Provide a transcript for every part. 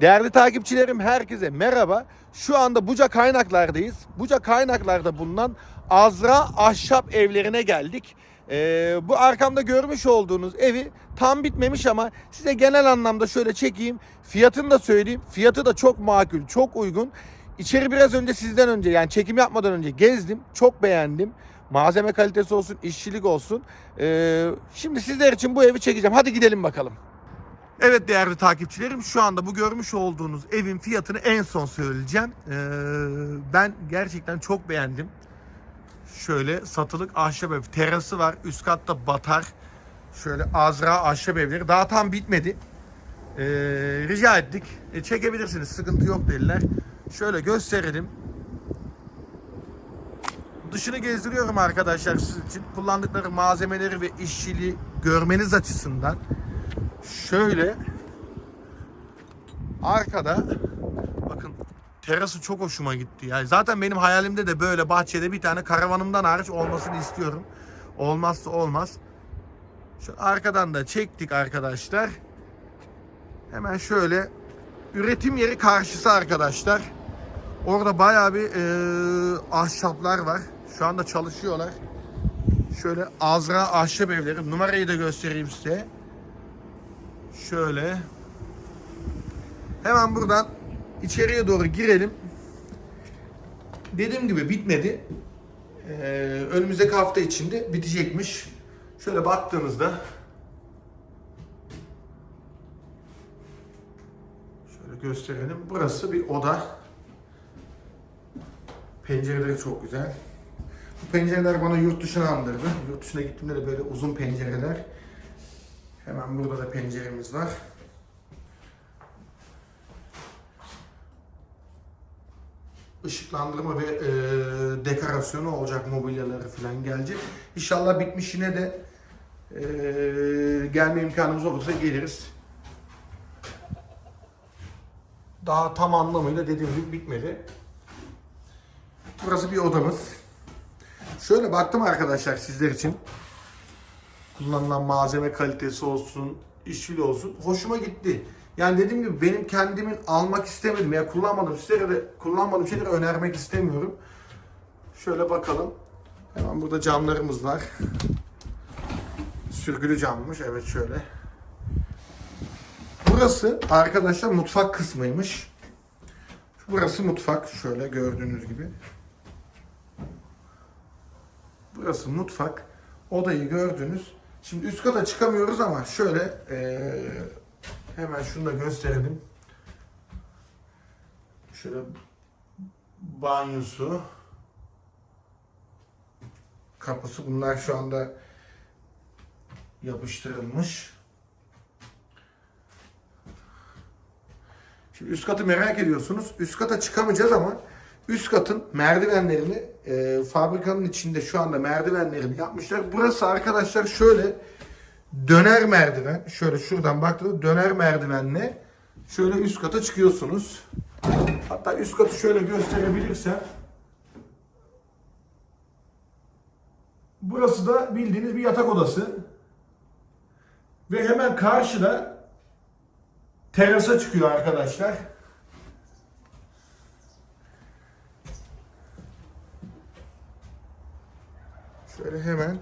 Değerli takipçilerim herkese merhaba. Şu anda Buca Kaynaklar'dayız. Buca Kaynaklar'da bulunan Azra Ahşap Evlerine geldik. Ee, bu arkamda görmüş olduğunuz evi tam bitmemiş ama size genel anlamda şöyle çekeyim. Fiyatını da söyleyeyim. Fiyatı da çok makul, çok uygun. İçeri biraz önce sizden önce yani çekim yapmadan önce gezdim. Çok beğendim. Malzeme kalitesi olsun, işçilik olsun. Ee, şimdi sizler için bu evi çekeceğim. Hadi gidelim bakalım. Evet değerli takipçilerim şu anda bu görmüş olduğunuz evin fiyatını en son söyleyeceğim. Ee, ben gerçekten çok beğendim. Şöyle satılık ahşap ev. Terası var. Üst katta batar. Şöyle Azra ahşap evleri. Daha tam bitmedi. Ee, rica ettik. E, çekebilirsiniz. Sıkıntı yok dediler. Şöyle gösterelim. Dışını gezdiriyorum arkadaşlar sizin için. Kullandıkları malzemeleri ve işçiliği görmeniz açısından. Şöyle arkada bakın terası çok hoşuma gitti. Yani zaten benim hayalimde de böyle bahçede bir tane karavanımdan hariç olmasını istiyorum. Olmazsa olmaz. Şu arkadan da çektik arkadaşlar. Hemen şöyle üretim yeri karşısı arkadaşlar. Orada bayağı bir eee, ahşaplar var. Şu anda çalışıyorlar. Şöyle Azra ahşap evleri. Numarayı da göstereyim size. Şöyle. Hemen buradan içeriye doğru girelim. Dediğim gibi bitmedi. Ee, önümüzdeki hafta içinde bitecekmiş. Şöyle baktığımızda şöyle gösterelim. Burası bir oda. Pencereleri çok güzel. Bu pencereler bana yurt dışına andırdı. Yurt dışına gittiğimde de böyle uzun pencereler. Hemen burada da penceremiz var. Işıklandırma ve e, dekorasyonu olacak mobilyaları falan gelecek. İnşallah bitmiş yine de e, gelme imkanımız olursa geliriz. Daha tam anlamıyla dediğim gibi bitmedi. Burası bir odamız. Şöyle baktım arkadaşlar sizler için kullanılan malzeme kalitesi olsun, işçiliği olsun hoşuma gitti. Yani dediğim gibi benim kendimin almak istemedim ya kullanmadığım şeyleri kullanmadığım şeyleri önermek istemiyorum. Şöyle bakalım. Hemen burada camlarımız var. Sürgülü cammış. Evet şöyle. Burası arkadaşlar mutfak kısmıymış. Burası mutfak şöyle gördüğünüz gibi. Burası mutfak. Odayı gördünüz. Şimdi üst kata çıkamıyoruz ama şöyle eee, hemen şunu da gösterelim. Şöyle banyosu kapısı bunlar şu anda yapıştırılmış. Şimdi üst katı merak ediyorsunuz. Üst kata çıkamayacağız ama üst katın merdivenlerini e, fabrikanın içinde şu anda merdivenlerini yapmışlar. Burası arkadaşlar şöyle döner merdiven. Şöyle şuradan baktığınızda döner merdivenle şöyle üst kata çıkıyorsunuz. Hatta üst katı şöyle gösterebilirsem Burası da bildiğiniz bir yatak odası. Ve hemen karşıda terasa çıkıyor arkadaşlar. Şöyle hemen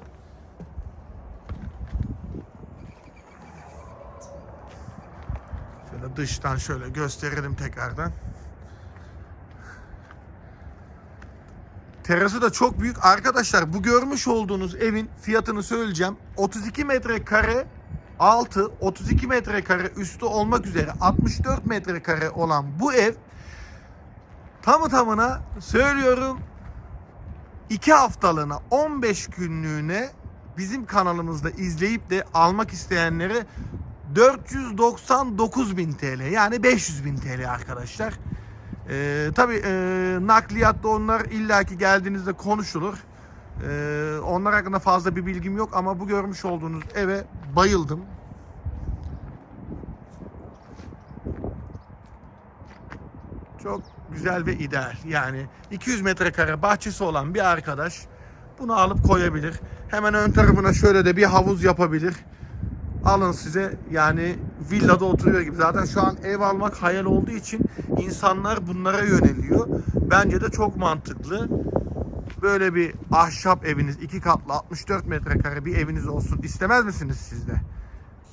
Şöyle dıştan şöyle gösterelim tekrardan. Terası da çok büyük. Arkadaşlar bu görmüş olduğunuz evin fiyatını söyleyeceğim. 32 metrekare altı, 32 metrekare üstü olmak üzere 64 metrekare olan bu ev tamı tamına söylüyorum 2 haftalığına 15 günlüğüne bizim kanalımızda izleyip de almak isteyenlere 499 bin TL yani 500 bin TL arkadaşlar. Ee, tabii e, nakliyatta onlar illaki geldiğinizde konuşulur. Ee, onlar hakkında fazla bir bilgim yok ama bu görmüş olduğunuz eve bayıldım. Çok güzel ve ideal. Yani 200 metrekare bahçesi olan bir arkadaş bunu alıp koyabilir. Hemen ön tarafına şöyle de bir havuz yapabilir. alın size yani villada oturuyor gibi. Zaten şu an ev almak hayal olduğu için insanlar bunlara yöneliyor. Bence de çok mantıklı. Böyle bir ahşap eviniz, iki katlı 64 metrekare bir eviniz olsun istemez misiniz siz de?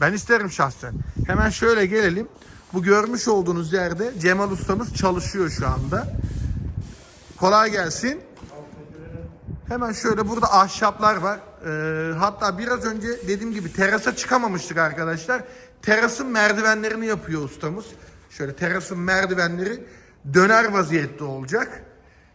Ben isterim şahsen. Hemen şöyle gelelim. Bu görmüş olduğunuz yerde Cemal ustamız çalışıyor şu anda. Kolay gelsin. Hemen şöyle burada ahşaplar var. Ee, hatta biraz önce dediğim gibi terasa çıkamamıştık arkadaşlar. Terasın merdivenlerini yapıyor ustamız. Şöyle terasın merdivenleri döner vaziyette olacak.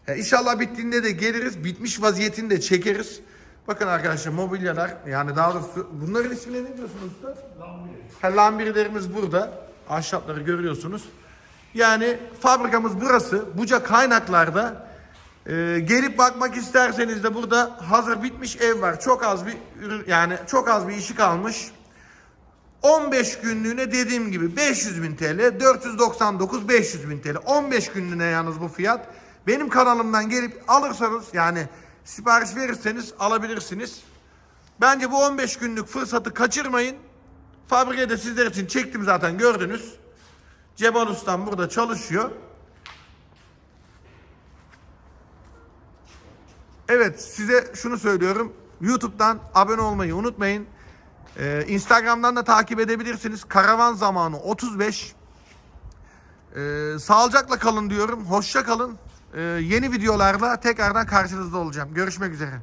Ya inşallah bittiğinde de geliriz. Bitmiş vaziyetini de çekeriz. Bakın arkadaşlar mobilyalar yani daha doğrusu bunların ismini ne diyorsunuz usta? Lambiri. Lambirilerimiz burada. Ahşapları görüyorsunuz. Yani fabrikamız burası. Buca kaynaklarda. Ee, gelip bakmak isterseniz de burada hazır bitmiş ev var. Çok az bir ürün yani çok az bir işi kalmış. 15 günlüğüne dediğim gibi 500 bin TL, 499 500 bin TL. 15 günlüğüne yalnız bu fiyat. Benim kanalımdan gelip alırsanız yani sipariş verirseniz alabilirsiniz. Bence bu 15 günlük fırsatı kaçırmayın. Fabrikada sizler için çektim zaten gördünüz. Cemal Ustam burada çalışıyor. Evet size şunu söylüyorum. YouTube'dan abone olmayı unutmayın. Ee, Instagram'dan da takip edebilirsiniz. Karavan zamanı 35. Ee, sağlıcakla kalın diyorum. Hoşça kalın. Ee, yeni videolarla tekrardan karşınızda olacağım. Görüşmek üzere.